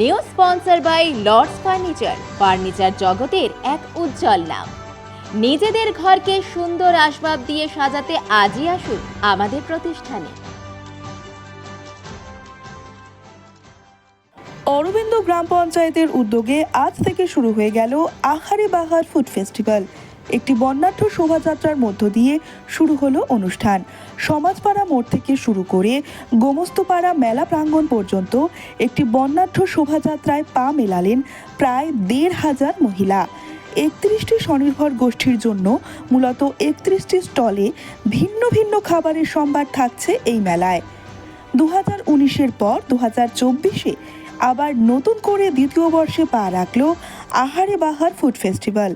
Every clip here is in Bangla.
New sponsor by Lords furniture. Furniture জগতের এক উজ্জ্বল নাম। নিজেদের ঘরকে সুন্দর আসবাব দিয়ে সাজাতে আজই আসুন আমাদের প্রতিষ্ঠানে। অরবিন্দ গ্রাম পঞ্চায়েতের উদ্যোগে আজ থেকে শুরু হয়ে গেল আহারে বাহার ফুড ফেস্টিভ্যাল। একটি বর্ণাঢ্য শোভাযাত্রার মধ্য দিয়ে শুরু হলো অনুষ্ঠান। সমাজপাড়া মোড় থেকে শুরু করে গোমস্তপাড়া মেলা প্রাঙ্গণ পর্যন্ত একটি বর্ণাঢ্য শোভাযাত্রায় পা মেলালেন প্রায় দেড় হাজার মহিলা। একত্রিশটি স্বনির্ভর গোষ্ঠীর জন্য মূলত একত্রিশটি স্টলে ভিন্ন ভিন্ন খাবারের সম্ভার থাকছে এই মেলায়। দু হাজার উনিশের পর দু হাজার চব্বিশে আবার নতুন করে দ্বিতীয় বর্ষে পা রাখল আহারে বাহার ফুড ফেস্টিভ্যাল।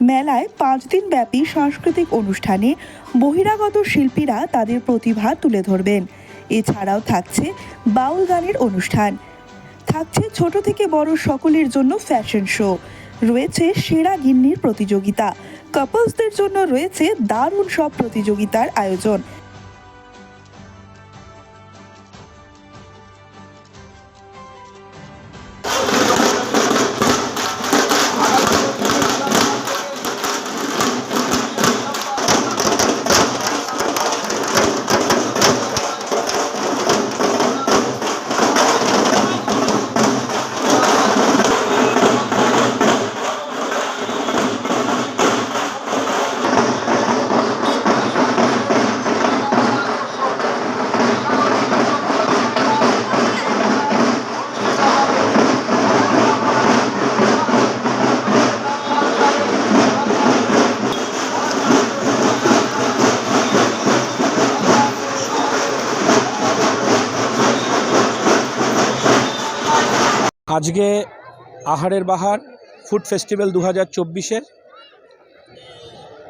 মেলায় পাঁচ দিন ব্যাপী সাংস্কৃতিক অনুষ্ঠানে বহিরাগত শিল্পীরা তাদের প্রতিভা তুলে ধরবেন। এছাড়াও থাকছে বাউল গানের অনুষ্ঠান। থাকছে ছোট থেকে বড় সকলের জন্য ফ্যাশন শো। রয়েছে সেরা গিন্নির প্রতিযোগিতা। কাপলসদের জন্য রয়েছে দারুণ সব প্রতিযোগিতার আয়োজন। আজকে আহারের বাহার, ফুড ফেস্টিভ্যাল দু হাজার চব্বিশের।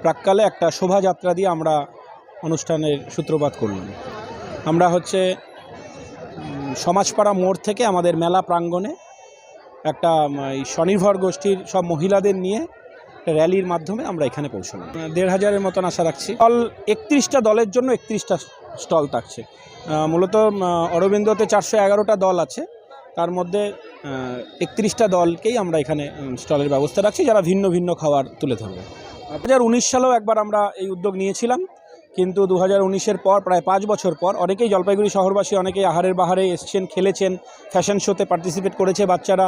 প্রাককালে একটা শোভাযাত্রা দিয়ে আমরা অনুষ্ঠানের সূত্রপাত করলাম। আমরা হচ্ছে সমাজপাড়া মোড় থেকে আমাদের মেলা প্রাঙ্গণে একটা এই স্বনির্ভর গোষ্ঠীর সব মহিলাদের নিয়ে একটা র্যালির মাধ্যমে আমরা এখানে পৌঁছলাম। দেড় হাজারের মতন আশা রাখছি। স্টল একত্রিশটা দলের জন্য একত্রিশটা স্টল থাকছে। মূলত অরবিন্দতে চারশো এগারোটা দল আছে। তার মধ্যে একত্রিশটা দলকেই আমরা এখানে স্টলের ব্যবস্থা রাখছি, যারা ভিন্ন ভিন্ন খাবার তুলে ধরবে। দু হাজার উনিশ সালেও একবার আমরা এই উদ্যোগ নিয়েছিলাম, কিন্তু দু হাজার পর, প্রায় পাঁচ বছর পর, অনেকেই জলপাইগুড়ি শহরবাসী, অনেকেই আহারের বাহারে এসছেন, খেলেছেন ফ্যাশন শোতে পার্টিসিপেট করেছে বাচ্চারা।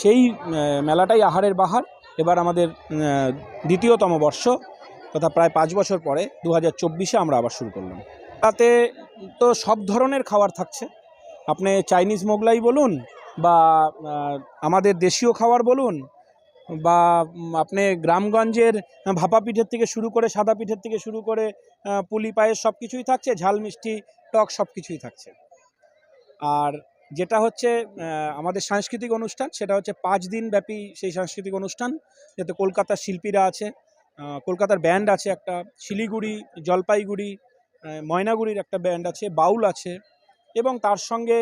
সেই মেলাটাই আহারের বাহার। এবার আমাদের দ্বিতীয়তম বর্ষ, তথা প্রায় পাঁচ বছর পরে দু হাজার চব্বিশে আমরা আবার শুরু করলাম। তাতে তো সব ধরনের খাবার থাকছে। আপনি চাইনিজ মোগলাই বলুন বা আমাদের দেশীয় খাবার বলুন বা আপনি গ্রামগঞ্জের ভাপা পিঠের থেকে শুরু করে সাদা পিঠের থেকে শুরু করে পুলি পায়েস সব কিছুই থাকছে, ঝাল, মিষ্টি, টক সব কিছুই থাকছে। আর যেটা হচ্ছে আমাদের সাংস্কৃতিক অনুষ্ঠান, সেটা হচ্ছে পাঁচ দিন ব্যাপী সেই সাংস্কৃতিক অনুষ্ঠান, যাতে কলকাতার শিল্পীরা আছে কলকাতার ব্যান্ড আছে একটা, শিলিগুড়ি, জলপাইগুড়ি ময়নাগুড়ির একটা ব্যান্ড আছে, বাউল আছে, এবং তার সঙ্গে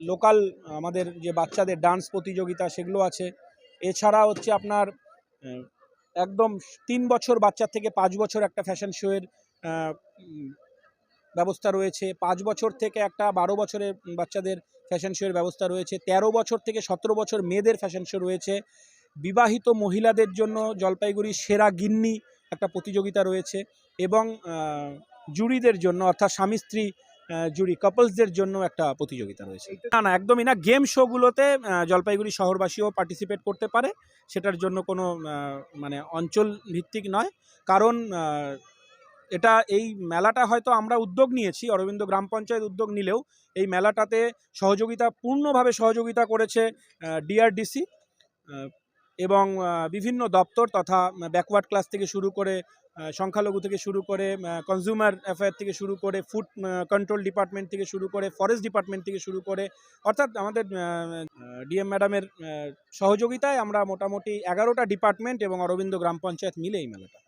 লোকাল আমাদের যে বাচ্চাদের ডান্স প্রতিযোগিতা সেগুলো আছে। এছাড়া হচ্ছে আপনার একদম তিন বছর বাচ্চার থেকে পাঁচ বছর একটা ফ্যাশন শোয়ের ব্যবস্থা রয়েছে। পাঁচ বছর থেকে একটা বারো বছরের বাচ্চাদের ফ্যাশন শোয়ের ব্যবস্থা রয়েছে। ১৩ বছর থেকে সতেরো বছর মেয়েদের ফ্যাশন শো রয়েছে। বিবাহিত মহিলাদের জন্য জলপাইগুড়ি সেরা গিন্নি একটা প্রতিযোগিতা রয়েছে এবং জুরিদের জন্য অর্থাৎ স্বামী স্ত্রী জুরি কাপলসদের জন্য একটা প্রতিযোগিতা রয়েছে। না না, একদমই না। গেম শোগুলোতে জলপাইগুড়ি শহরবাসীও পার্টিসিপেট করতে পারে। সেটার জন্য কোনো মানে অঞ্চল ভিত্তিক নয়। কারণ এটা, এই মেলাটা হয়তো আমরা উদ্যোগ নিয়েছি, অরবিন্দ গ্রাম পঞ্চায়েত উদ্যোগ নিলেও, এই মেলাটাতে সহযোগিতা, পূর্ণভাবে সহযোগিতা করেছে ডিআরডিসি। এবং বিভিন্ন দপ্তর তথা ব্যাকওয়ার্ড ক্লাস থেকে শুরু করে সংখ্যালঘু থেকে শুরু করে কনজিউমার অ্যাফেয়ার থেকে শুরু করে ফুড কন্ট্রোল ডিপার্টমেন্ট থেকে শুরু করে ফরেস্ট ডিপার্টমেন্ট থেকে শুরু করে, অর্থাৎ আমাদের ডিএম ম্যাডামের সহযোগিতায় আমরা মোটামুটি এগারোটা ডিপার্টমেন্ট এবং অরবিন্দ গ্রাম পঞ্চায়েত মিলে এই মেলাটা।